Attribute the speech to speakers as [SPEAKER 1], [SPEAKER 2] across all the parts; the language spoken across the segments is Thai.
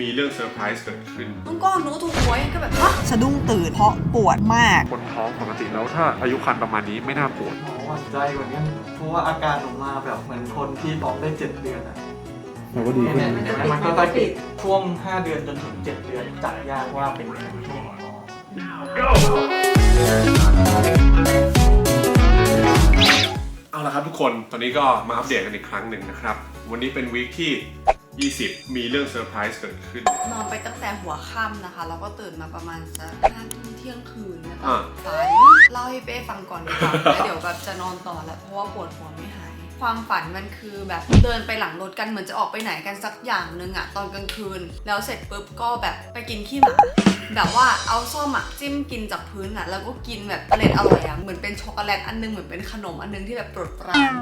[SPEAKER 1] มีเรื่องเซอร์ไพรส์เกิดขึ้น
[SPEAKER 2] น้องก้อนหนูถูกหวยก็แบบฮะ
[SPEAKER 3] สะดุ้งตื่นเพราะปวดมาก
[SPEAKER 1] คนท้องปกติแล้วถ้าอายุครรภ์ประมาณนี้ไม่น่าปวด
[SPEAKER 4] หมอหวั่นใจกว่านี้เพราะว่าอาการออกมาแบบเหมือนคนที่ท้องได้เจ็ดเดือนอะ
[SPEAKER 1] แต่ว่าดีขึ้น
[SPEAKER 4] เนี่ยเนี่ยมันก็ค่อยๆปิดช่วง 5 เดือนจนถึง 7 เดือนจัดยากว่าเป็นช่วงของท้อง
[SPEAKER 1] เอาละครับทุกคน ตอนนี้ก็มาอัปเดตกันอีกครั้งหนึ่งนะครับ วันนี้เป็นวีคที่ 20 มีเรื่องเซอร์ไพรส์เกิดขึ้น
[SPEAKER 2] นอนไปตั้งแต่หัวค่ำนะคะ แล้วก็ตื่นมาประมาณสักห้าทุ่มเที่ยงคืนแล้วก็
[SPEAKER 1] อ่า
[SPEAKER 2] ฝันเล่าให้เป้ฟังก่อนดีกว่าแล้วเดี๋ยวแบบจะนอนต่อแล้วเพราะว่าปวดหัวไม่หาย ความฝันมันคือแบบเดินไปหลังรถกันเหมือนจะออกไปไหนกันสักอย่างนึงอะตอนกลางคืน แล้วเสร็จปุ๊บก็แบบไปกินขี้หมาแบบว่าเอาส้มอะจิ้มกินจากพื้นอะแล้วก็กินแบบอร่อยอร่อยอะเหมือนเป็นช็อกโกแลตอันนึงเหมือนเป็นขนมอันนึงที่แบบโปรดปราน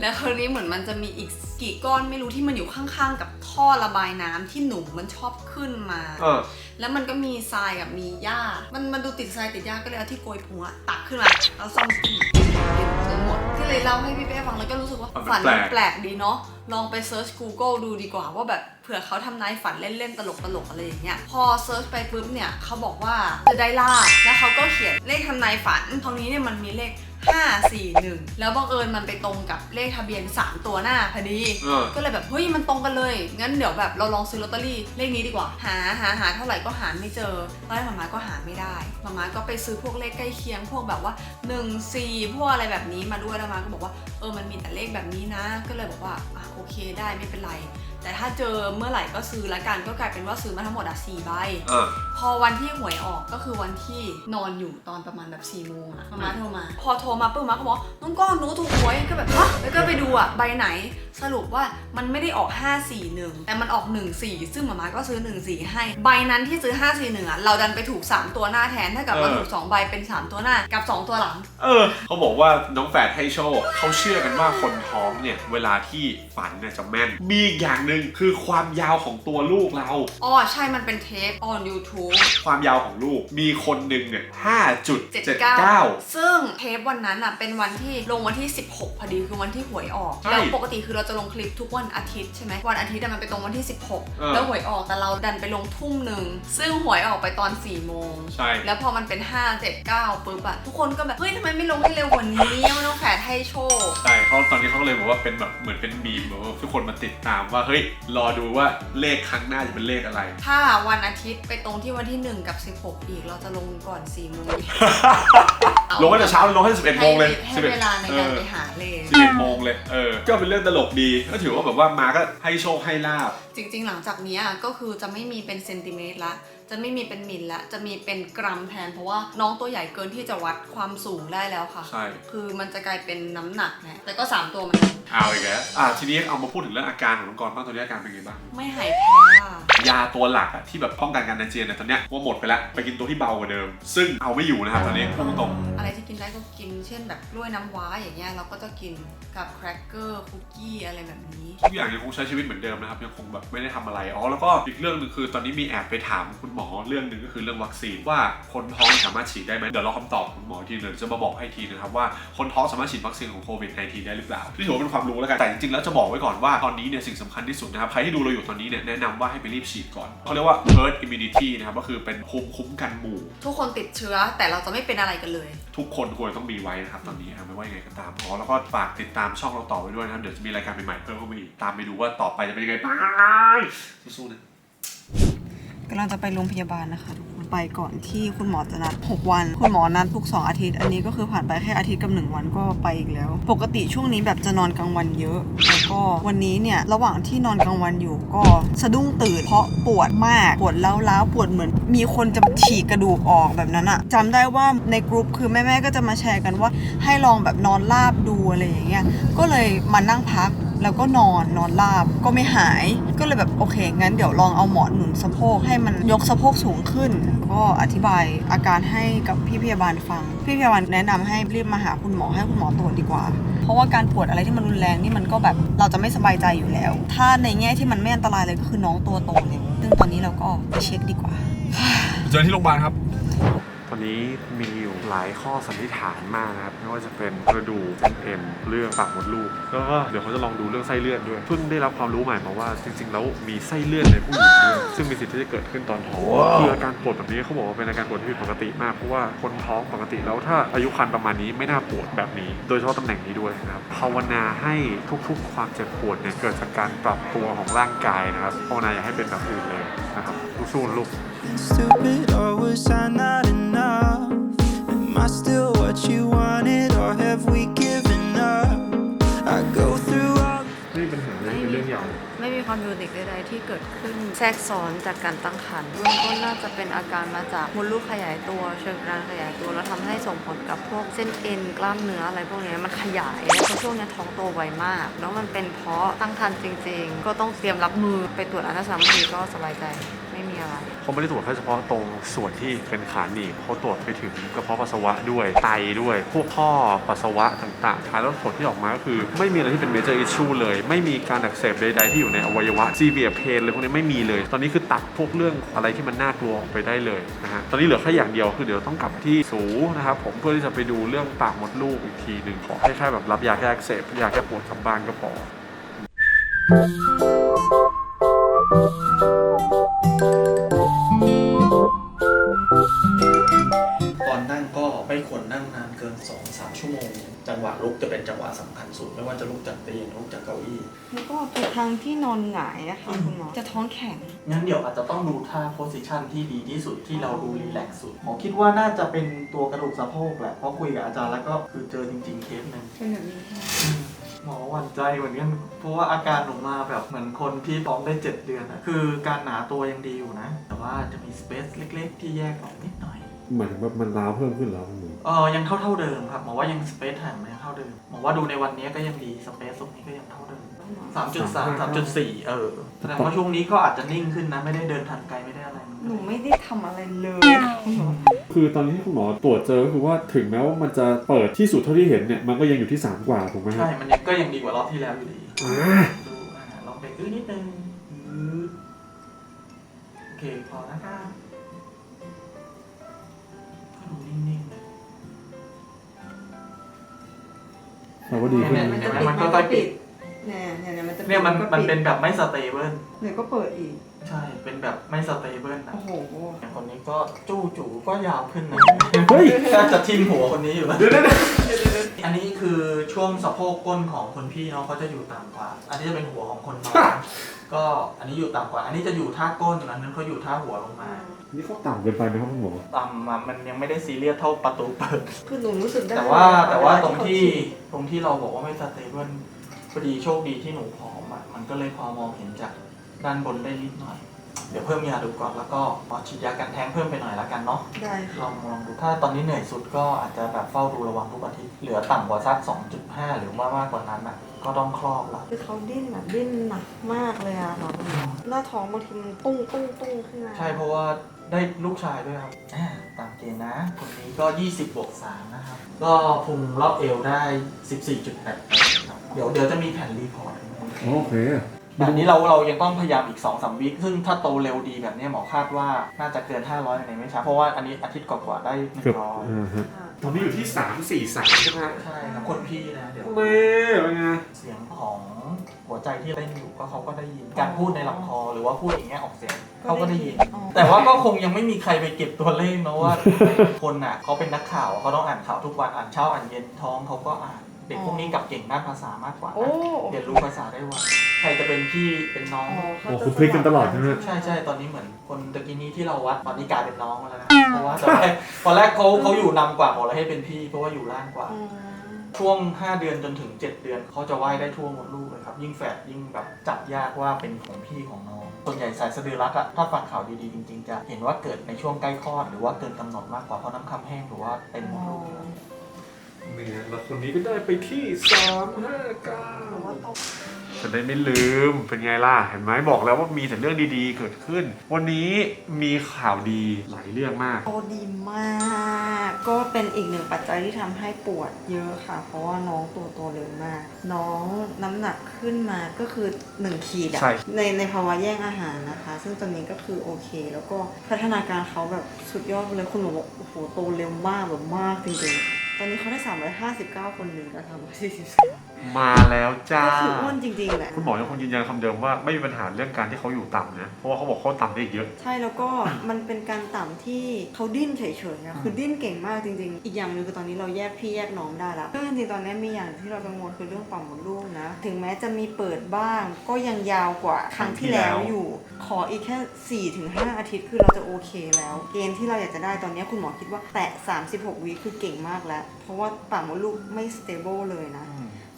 [SPEAKER 2] แล้วคราวนี้เหมือนมันจะมีอีกกี่ก้อนไม่รู้ที่มันอยู่ข้างๆ กับท่อระบายน้ำที่หนุ่มมันชอบขึ้นมา
[SPEAKER 1] เออ
[SPEAKER 2] แล้วมันก็มีทรายกับมีหญ้า มันมันดูติดทรายติดหญ้าก็เลยเอาที่โกยพุงอะตักขึ้นมาแล้วซ่อมกินกินจนหมดที่เลยเล่าให้พี่เป้ฟังแล้วก็รู้สึกว่า
[SPEAKER 1] มัน
[SPEAKER 2] ฝัน
[SPEAKER 1] แปล
[SPEAKER 2] มัน
[SPEAKER 1] ก
[SPEAKER 2] แปลกดีเนาะลองไปเซิร์ช Google ดูดีกว่าว่าแบบเผื่อเขาทำนายฝันเล่นๆ ตลกๆ อะไรอย่างเงี้ย พอเซิร์ชไปปุ๊บเนี่ยเขาบอกว่าจะได้ลาบแล้วเขาก็เขียนเลขทำนายฝันคราวนี้เนี่ยมันมีเลข 5 4 1 แล้วบังเอิญมันไปตรงกับเลขทะเบียน 3 ตัวหน้าพอดี
[SPEAKER 1] เออ
[SPEAKER 2] ก็เลยแบบเฮ้ยมันตรงกันเลย งั้นเดี๋ยวแบบเราลองซื้อลอตเตอรี่เลขนี้ดีกว่า หาหาหาเท่าไหร่ก็หาไม่เจอตอนแรกมาม่าก็หาไม่ได้มาม่าก็ไปซื้อพวกเลขใกล้เคียงพวกแบบว่า 1 4 พวกอะไรแบบนี้มาด้วยแล้วมาก็บอกว่าเออมันมีแต่เลขแบบนี้นะ ก็เลยบอกว่าอะโอเคได้ไม่เป็นไร แต่ถ้าเจอเมื่อไหร่ก็ซื้อละกันก็กลายเป็นว่าซื้อมาทั้งหมดอะสี่ใบ
[SPEAKER 1] เออ
[SPEAKER 2] พอวันที่หวยออกก็คือวันที่นอนอยู่ตอนประมาณแบบ4ี่โมงอะมาม่าโทรมา พอโทรมาปุ๊บมาก็บอกน้องก้อนหนูถูกหวยก็แบบฮะแล้วก็ไปดูอะใบไหน สรุปว่ามันไม่ได้ออก 541 แต่มันออก 14 ซึ่งมาม่าก็ซื้อ 14 ให้ ใบนั้นที่ซื้อ 541อะเราดันไปถูก 3 ตัวหน้าแทนถ้ากับเรา
[SPEAKER 1] เออ
[SPEAKER 2] ถูก 2 ใบเป็น 3 ตัวหน้ากับ 2 ตัวหลัง
[SPEAKER 1] เออ เขาบอกว่าน้องแฝดให้โชคเขาเชื่อกันว่าคนท้องเนี่ย เวลาที่ฝันเนี่ยจะแม่น มีอีกอย่างหนึ่งคือความยาวของตัวลูกเรา
[SPEAKER 2] อ๋อใช่มันเป็นเทป on YouTube
[SPEAKER 1] ความยาวของลูกมีคนหนึ่งเนี่ย5.79
[SPEAKER 2] 79 ซึ่งเทปวันนั้นอะเป็นวันที่ลงวันที่ 16 พอดีคือวันที่หวยออก
[SPEAKER 1] ใช่
[SPEAKER 2] แล้วปกติคือเราจะลงคลิปทุกวันอาทิตย์ใช่ไหมวันอาทิตย์อะมันไปตรงวันที่
[SPEAKER 1] เออ
[SPEAKER 2] 16 แล้วหวยออกแต่เราดันไปลงทุ่มหนึ่งซึ่งหวยออกไปตอน4โมง
[SPEAKER 1] ใช่
[SPEAKER 2] แล้วพอมันเป็น 5 7 9ปุ๊บอะทุกคนก็แบบ เฮ้ยทำไมไม่ลงให้เร็วกว่านี้มันต้องแผดให้โชค
[SPEAKER 1] ใช่เขาตอนนี้เขาก็เลยบอกว่าเป็นแบบเหมือนเป็นมีมแบบว่าทุกคนมาติดตามว่าเฮ้ยรอดูว่าเลขครั้งหน้าจะเป็นเลขอะไร
[SPEAKER 2] ถ้าวันอาทิตย์ไปตรงที่วันที่ 1 กับ 16 อีก เราจะลงก่อน4โมง
[SPEAKER 1] ลงตั้งแต่เช้าลงให้11โมงเลย
[SPEAKER 2] ให้เวลาในการไปหาเลข
[SPEAKER 1] สิบเอ็ดโมงเลยเออก็เป็นเรื่องตลกดี ก็ถือว่าแบบว่ามาก็ให้โชคให้ลาบ
[SPEAKER 2] จริง ๆ หลังจากเนี้ยก็คือจะไม่มีเป็นเซนติเมตรละ จะไม่มีเป็นมิลละจะมีเป็นกรัมแทน เพราะว่าน้องตัวใหญ่เกินที่จะวัดความสูงได้แล้วค่ะ
[SPEAKER 1] ใช่
[SPEAKER 2] คือมันจะกลายเป็นน้ำหนักนะแต่ก็ 3 ตัวเหมันกัน
[SPEAKER 1] เอาอีกแล้วอะทีนี้เอามาพูดถึงเรื่องอาการของน้องกรณ์บ้างตอนนี้อาการเป็นไงบ้าง
[SPEAKER 2] ไม่หายแพ้อะ
[SPEAKER 1] ยาตัวหลักอะที่แบบป้องกันการอาเจียนเนี่ยตอนเนี้ยว่าหมดไปแล้วไปกินตัวที่เบากว่าเดิม ซึ่งเอาไม่อยู่นะครับตอนนี้พูดตรง
[SPEAKER 2] อะไรที่กินได้ก็กิน เช่นแบบกล้วยน้ำว้าอย่างเงี้ยเราก็จะกินกับแครกเกอร์คุกกี้อะไรแบบนี้
[SPEAKER 1] ๆทุกอย่างยังคงใช้ชีวิตเหมือนเดิมนะครับยังคงแบบไม่ได้ทำอะไรอ๋อแล้วก็อีกเรื่องหนึงคือตอนนี้มีแอบไปถามคุณหมอเรื่องหนึ่งก็คือเรื่องวัคซีนว่าคนท้องสามารถฉีดได้ไหมเดี๋ยวเราคำตอบคุณหมอทีหนึงจะมาบอกให้ทีนะครับว่าคนท้องสามารถฉีดวัคซีนของโควิด -19 ได้หรือเปล่าที่ถือว่าเป็นความรู้แล้วกันแต่จริงๆแล้วจะบอกไว้ก่อนว่าตอนนี้เนี่ยสิ่งสำคัญที่สุดนะครับใครที่ดูเราอยู่ตอนนี้เนี่ยแนะนำว่าให้ไปรีบฉีดก่อนเขาเรียกว่า herd immunity นะครับก็คือเป็นภูมิคุ้มกันหมู่
[SPEAKER 2] ทุกคนติดเชื้อแต่เราจะไม่เป็นอะไรกันเลย
[SPEAKER 1] ทุกคนควรต้องมีไว้นะครับตอนนี้ครับไม่ว่ายังไงก็ตามอ๋อแล้วก็ฝากติดตามช่องเราต่อไปด้วยนะครับเดี๋ยวจะมีรายการใหม่ๆเพิ่มเข้ามาอีกตามไปดูว่าต่อไปจะเป็นยังไงไปสู้ๆนะ
[SPEAKER 3] กำลังจะไปโรงพยาบาลนะคะทุก ไปก่อนที่คุณหมอจะนัด 6 วัน คุณหมอนัดทุก 2 อาทิตย์ อันนี้ก็คือผ่านไปแค่อาทิตย์กับ 1 วันก็ไปอีกแล้ว ปกติช่วงนี้แบบจะนอนกลางวันเยอะ แล้วก็วันนี้เนี่ย ระหว่างที่นอนกลางวันอยู่ก็สะดุ้งตื่น เพราะปวดมาก ปวดล้าวๆปวดเหมือน มีคนจะฉีกกระดูกออกแบบนั้นอะจำได้ว่าในกรุ๊ปคือแม่ๆก็จะมาแชร์กันว่าให้ลองแบบนอนราบดูอะไรอย่างเงี้ย ก็เลยมานั่งพัก แล้วก็นอนนอนราบก็ไม่หาย ก็เลยแบบโอเค งั้นเดี๋ยวลองเอาหมอนหนุนสะโพกให้มันยกสะโพกสูงขึ้น ก็อธิบายอาการให้กับพี่พยาบาลฟัง พี่พยาบาลแนะนำให้รีบมาหาคุณหมอให้คุณหมอตรวจดีกว่า เพราะว่าการปวดอะไรที่มันรุนแรงนี่มันก็แบบเราจะไม่สบายใจอยู่แล้ว ถ้าในแง่ที่มันไม่อันตรายเลยก็คือน้องตัวโตเนี่ยซึ่งตอนนี้เราก็ไปเช็คดีกว่า
[SPEAKER 1] เจอที่โรงพยาบาลครับ ตอนนี้มีอยู่หลายข้อสันนิษฐานมากนะครับไม่ว่าจะเป็นกระดูกเอ็นเรื่องปากมดลูกแล้วก็เดี๋ยวเขาจะลองดูเรื่องไส้เลื่อนด้วยเพิ่งได้รับความรู้ใหม่มาว่าจริงๆแล้วมีไส้เลื่อนในผู้หญิงด้วยซึ่งมีสิทธิ์ที่จะเกิดขึ้นตอนท้องคืออาการปวดแบบนี้เขาบอกว่าเป็นอาการปวดที่ผิดปกติมากเพราะว่าคนท้องปกติแล้วถ้าอายุครรภ์ประมาณนี้ไม่น่าปวดแบบนี้ โดยเฉพาะตำแหน่งนี้ด้วยนะครับภาวนาให้ทุกๆ ความเจ็บปวดเนี่ยเกิดจากการปรับตัวของร่างกายนะครับภาวนาอย่าให้เป็นแบบอื่นเลยนะครับสู้ๆนะลูก
[SPEAKER 3] ความยูนิคใดๆที่เกิดขึ้นแทรกซ้อนจากการตั้งครรภ์เบื้องต้นน่าจะเป็นอาการมาจากมดลูกขยายตัว เชิงกรานขยายตัว แล้วทำให้ส่งผลกับพวกเส้นเอ็นกล้ามเนื้ออะไรพวกนี้มันขยายแล้วช่วงนี้ท้องโตไวมากแล้วมันเป็นเพราะตั้งครรภ์จริง ๆ ก็ต้องเตรียมรับมือไปตรวจอัลตราซาวด์ทีก็สบายใจ ไม่มีอะไร
[SPEAKER 1] เขาไม่ได้ตรวจแค่เฉพาะตรงส่วนที่เป็นขาหนีบเขาตรวจไปถึงกระเพาะปัสสาวะด้วยไตด้วย พวกท่อปัสสาวะต่างๆท้ายแล้วผลที่ออกมาก็คือ ไม่มีอะไรที่เป็น major issue เลย ไม่มีการอักเสบใดๆที่อยู่ในอวัยวะ severe pain เลยพวกนี้ไม่มีเลย ตอนนี้คือตัดพวกเรื่องอะไรที่มันน่ากลัวออกไปได้เลยนะฮะตอนนี้เหลือแค่อย่างเดียวคือเดี๋ยวต้องกลับที่สูนะครับผมเพื่อที่จะไปดูเรื่องปากมดลูกอีกทีหนึ่งขอให้แค่แบบรับยาแก้อักเสบยาแก้ปวดกลับบ้านก็พอ
[SPEAKER 4] ต ไม่ควรนั่งนานเกิน 2-3 ชั่วโมง จังหวะลุกจะเป็นจังหวะสำคัญสุด ไม่ว่าจะลุกจากเตียงลุกจากเก้าอี้
[SPEAKER 3] แล้วก็ทุกครั้งที่นอนหงายอะค่ะคุณหมอจะท้องแข็ง
[SPEAKER 4] งั้นเดี๋ยวอาจจะต้องดูท่าโพสิชันที่ดีที่สุดที่เราดูรีแลกซ์สุดหมอคิดว่าน่าจะเป็นตัวกระดูกสะโพกแหละเพราะคุยกับอาจารย์แล้วก็คือเจอจริงๆเคสหนึ่ง
[SPEAKER 3] เป็นแบบนี้
[SPEAKER 4] หมอหวั่นใจเหมือนกันเพราะว่าอาการหนูมาแบบเหมือนคนที่ท้องได้ 7 เดือนอะคือการหนาตัวยังดีอยู่นะ แต่ว่าจะมีสเปซเล็ก ๆ ที่แยกออกนิดหน่อย
[SPEAKER 1] เหมือนแบบมันร้าวเพิ่มขึ้นแล้วคุณหมอ
[SPEAKER 4] เออยังเท่าเท่าๆเดิมครับหมอว่ายังสเปซห่างมันยังเท่าเดิมหมอว่าดูในวันนี้ก็ยังดีสเปซตรงนี้ก็ยังเท่าเดิมสามจุดสามสามจุดสี่เออแสดงว่าช่วงนี้ก็อาจจะนิ่งขึ้นนะไม่ได้เดินทางไกลไม่ได้อะไร
[SPEAKER 3] หนูไม่ได้ทำอะไรเลยคุณหมอ
[SPEAKER 1] คือตอนนี้ที่คุณหมอตรวจเจอก็คือว่าถึงแม้ว่ามันจะเปิดที่สุดเท่าที่เห็นเนี่ยมันก็ยังอยู่ที่3กว่าถูกไหมครั
[SPEAKER 4] ใช่
[SPEAKER 1] บ
[SPEAKER 4] มันยังก็ยังดีกว่ารอบที่แล้วอยู่ดี
[SPEAKER 1] อ่า
[SPEAKER 4] ดูอ่าลองไปอื้อนิดนึงอื้อโอเคพอนะครั
[SPEAKER 1] แต่ว่าดีขึ้น
[SPEAKER 4] เนี่ย
[SPEAKER 3] มันจะ
[SPEAKER 4] เห็นไหม
[SPEAKER 3] ปิด
[SPEAKER 4] มันก็ค่อยปิด
[SPEAKER 3] เนี่ยเนี่ยเนี่ยมันจะปิด
[SPEAKER 4] เนี่ยมัน
[SPEAKER 3] ก็
[SPEAKER 4] มัน
[SPEAKER 3] ปิด
[SPEAKER 4] เป็นแบบไม่สเตเบิล
[SPEAKER 3] เดี๋ยวก็เปิดอีก
[SPEAKER 4] ใช่ เป็นแบบไม่สเตเบิลนะ
[SPEAKER 3] โอ้โห
[SPEAKER 4] อย่างคนนี้ก็จู้จูก็ยาวขึ้นนะ
[SPEAKER 1] เฮ้ย
[SPEAKER 4] แทบจะทิ่มหัวคนนี้อยู่แล้วอันนี้คือช่วงสะโพกก้นของคนพี่เนาะเขาจะอยู่ต่ำกว่า อันนี้จะเป็นหัวของคนน้อง ก็อันนี้อยู่ต่ำกว่า อันนี้จะอยู่ท่าก้น อันนั้นเขาอยู่ท่าหัวลงมา
[SPEAKER 1] นี่เขาต่ำเกินไปไหมครับคุณหมอ
[SPEAKER 4] ต่ำมามันยังไม่ได้ซีเรียสเท่าประตูเปิด
[SPEAKER 3] คือหนูรู้สึกได้
[SPEAKER 4] แต่ว่า
[SPEAKER 3] เย
[SPEAKER 4] แต่ว่า
[SPEAKER 3] เล
[SPEAKER 4] ตรงที่
[SPEAKER 3] เขา
[SPEAKER 4] ตรงที่เราบอกว่าไม่สเตเบิลพอดีโชคดีที่หนูผอมอะมันก็เลยพอมองเห็นจากด้านบนได้นิดหน่อย เดี๋ยวเพิ่มยาดูก่อนแล้วก็หมอฉีดยากันแท้งเพิ่มไปหน่อยละกันเนาะ
[SPEAKER 3] ได้
[SPEAKER 4] ลองลองดูถ้าตอนนี้เหนื่อยสุดก็อาจจะแบบเฝ้าดูระวังทุกอาทิตย์เหลือต่ำกว่าสัก2.5 หรือว่ามากกว่านั้นอะก็ต้องครอบละ
[SPEAKER 3] คือเขาดิ้นแบบดิ้นหนักมากเลยอะค่ะคุณหมอหน้าท้องบางทีมันตุ้งตุ้งตุ้งขึ้นมา
[SPEAKER 4] ใช่เพราะว่าได้ลูกชายด้วยครับอ่าตามเกณฑ์นะคนนี้ก็ 20บวก3นะครับก็พุงรอบเอวได้ 14.8ครับเดี๋ยวเดี๋ยวจะมีแผ่นรีพอร์ต
[SPEAKER 1] โอเค
[SPEAKER 4] แบบนี้เราเรายังต้องพยายามอีก2อสวิคซึ่งถ้าโตเร็วดีแบบนี้หมอคาดว่าน่าจะเกิน 500ในไม่ช้าเพราะว่าอันนี้อาทิตย์กว่าๆได้
[SPEAKER 1] เกือบ
[SPEAKER 4] 100
[SPEAKER 1] อ่าฮะ
[SPEAKER 3] ค่ะ
[SPEAKER 1] ตอนนี้อยู่ที่ 3 4 3 ใช่ไหม
[SPEAKER 4] ใช่ครับคนพี่นะเดี๋ยว
[SPEAKER 1] เม่เป็นไง
[SPEAKER 4] เสียงของหัวใจที่เต้นอยู่ก็เขาก็ได้ยินการพูดในลำคอหรือว่าพูดอย่างเงี้ยออกเสียงเขาก็ได้ยิน
[SPEAKER 3] อ๋อ
[SPEAKER 4] แต่ว่าก็คงยังไม่มีใครไปเก็บตัวเลขนะว่าคนอะเขาเป็นนักข่าวเขาต้องอ่านข่าวทุกวันอ่านเช้าอ่านเย็นท้องเขาก็อ่าน เด็กพวกนี้กลับเก่งด้านภาษามากกว่า
[SPEAKER 3] โอ้
[SPEAKER 4] นะเรียนรู้ภาษาได้ไวใครจะเป็นพี่เป็นน้อง
[SPEAKER 1] โอ้คุณพลิกกันตลอดใช่ไหม
[SPEAKER 4] ใช่ใช่ตอนนี้เหมือนคนตะกี้นี้ที่เราวัดตอนนี้กลายเป็นน้องมาแล้วนะ เพราะว่าตอนแรกตอนแรกเขาเขาอยู่นำกว่าบอกเลยให้เป็นพี่ เพราะว่าอยู่ล่างกว่า
[SPEAKER 3] อืม
[SPEAKER 4] ช่วง 5 เดือนจนถึง 7 เดือนเขาจะว่ายได้ทั่วหมดลูกเลยครับ ยิ่งแฝดยิ่งแบบจับยากว่าเป็นของพี่ของน้อง ส่วนใหญ่สายสะดือรัดอะถ้าฟังข่าวดีๆจริงๆ จะเห็นว่าเกิดในช่วงใกล้คลอดหรือว่าเกินกำหนดมากกว่าเพราะน้ำคำแห้งหรือว่าเต็มหมดลูก เลย
[SPEAKER 1] เนี่ยแล้วคนนี้ก็ได้ไปที่3 5
[SPEAKER 3] หรือว่า
[SPEAKER 1] 9
[SPEAKER 3] ต้อง
[SPEAKER 1] จะได้ไม่ลืมเป็นไงล่ะ เห็นไหมบอกแล้วว่ามีแต่เรื่องดีๆ เกิดขึ้น วันนี้มีข่าวดีหลายเรื่องมาก
[SPEAKER 3] โตดีมาก ก็เป็นอีกหนึ่งปัจจัยที่ทำให้ปวดเยอะค่ะ เพราะว่าน้องตัวโตเร็วมาก น้องน้ำหนักขึ้นมาก็คือ 1 ขีดอะ
[SPEAKER 1] ใช่
[SPEAKER 3] ในในภาวะแย่งอาหารนะคะ ซึ่งตอนนี้ก็คือโอเค แล้วก็พัฒนาการเขาแบบสุดยอดไปเลยคุณหมอบอกโอ้โหโตเร็วมากแบบมากจริงๆ ตอนนี้เขาได้ 359 คนหนึ่งก็ทำ43
[SPEAKER 1] มาแล้วจ้า
[SPEAKER 3] ก็คืออ้วนจริงๆแหละ
[SPEAKER 1] คุณหมอยังคงยืนยันคำเดิมว่าไม่มีปัญหาเรื่องการที่เขาอยู่ต่ำนะ เพราะว่าเขาบอกเขาต่ำได้อีกเยอะ
[SPEAKER 3] ใช่แล้วก็มันเป็นการต่ำที่เขาดิ้นเฉยๆอะคือดิ้นเก่งมากจริงๆ อีกอย่างหนึงคือตอนนี้เราแยกพี่แยกน้องได้แล้วซึ่งจริงๆตอนนี้มีอย่างที่เรากังวลคือเรื่องปากมดลูกนะ ถึงแม้จะมีเปิดบ้าง ก็ยังยาวกว่าครั้งที่แล้วอยู่ ขออีกแค่ 4-5ถึงอาทิตย์คือเราจะโอเคแล้ว เกณฑ์ที่เราอยากจะได้ตอนนี้คุณหมอคิดว่าแตะ36วิคือเก่งมากแล้วเพราะว่าปากมดลูกไม่ stable เลยนะ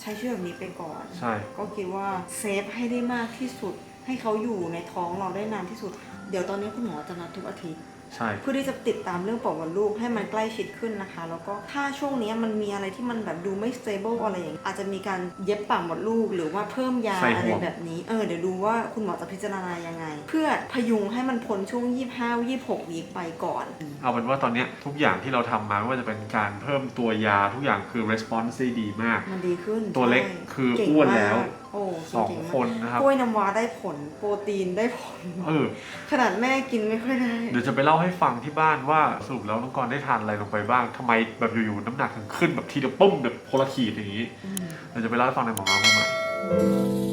[SPEAKER 3] ใช้ชื่อแบบนี้ไปก่อน
[SPEAKER 1] ใช่
[SPEAKER 3] ก็คิดว่าเซฟให้ได้มากที่สุด ให้เขาอยู่ในท้องเราได้นานที่สุด เดี๋ยวตอนนี้คุณหมอจะนัดทุกอาทิตย์
[SPEAKER 1] ใช่
[SPEAKER 3] เพื่อที่จะติดตามเรื่องปอดมดลูกให้มันใกล้ชิดขึ้นนะคะ แล้วก็ถ้าช่วงนี้มันมีอะไรที่มันแบบดูไม่ stable อะไรอย่างนี้อาจจะมีการเย็บปากมดลูก หรือว่าเพิ่มยา
[SPEAKER 1] ใส่ห่วง
[SPEAKER 3] อะไรแบบนี้เออเดี๋ยวดูว่าคุณหมอจะพิจารณายังไง เพื่อพยุงให้มันพ้นช่วง 25 26วีคไปก่อน
[SPEAKER 1] เอาเป็นว่าตอนเนี้ยทุกอย่างที่เราทำมาไม่ว่าจะเป็นการเพิ่มตัวยาทุกอย่างคือ response ได้ดีมาก
[SPEAKER 3] มันดีขึ้น
[SPEAKER 1] ตัวเล็ก
[SPEAKER 3] ใช่
[SPEAKER 1] คือ
[SPEAKER 3] ก่ง
[SPEAKER 1] อ้วน
[SPEAKER 3] มาก
[SPEAKER 1] แล้ว
[SPEAKER 3] โอ้
[SPEAKER 1] สอง
[SPEAKER 3] เก่มาก
[SPEAKER 1] คนนะครับ
[SPEAKER 3] กล้วยน้ำว้าได้ผล โปรตีนได้ผล
[SPEAKER 1] เออ
[SPEAKER 3] ขนาดแม่กินไม่ค่อยได้
[SPEAKER 1] เดี๋ยวจะไปเล่าให้ฟังที่บ้านว่าสรุปแล้วน้องกรณ์ได้ทานอะไรลงไปบ้างทำไมแบบอยู่ๆน้ำหนักถึงขึ้นแบบทีเดียวปุ้มแบบโพลขีดอย่างนี้
[SPEAKER 3] อืม
[SPEAKER 1] เดี๋ยวจะไปเล่าให้ฟังในหมอมาเมื่อไหร่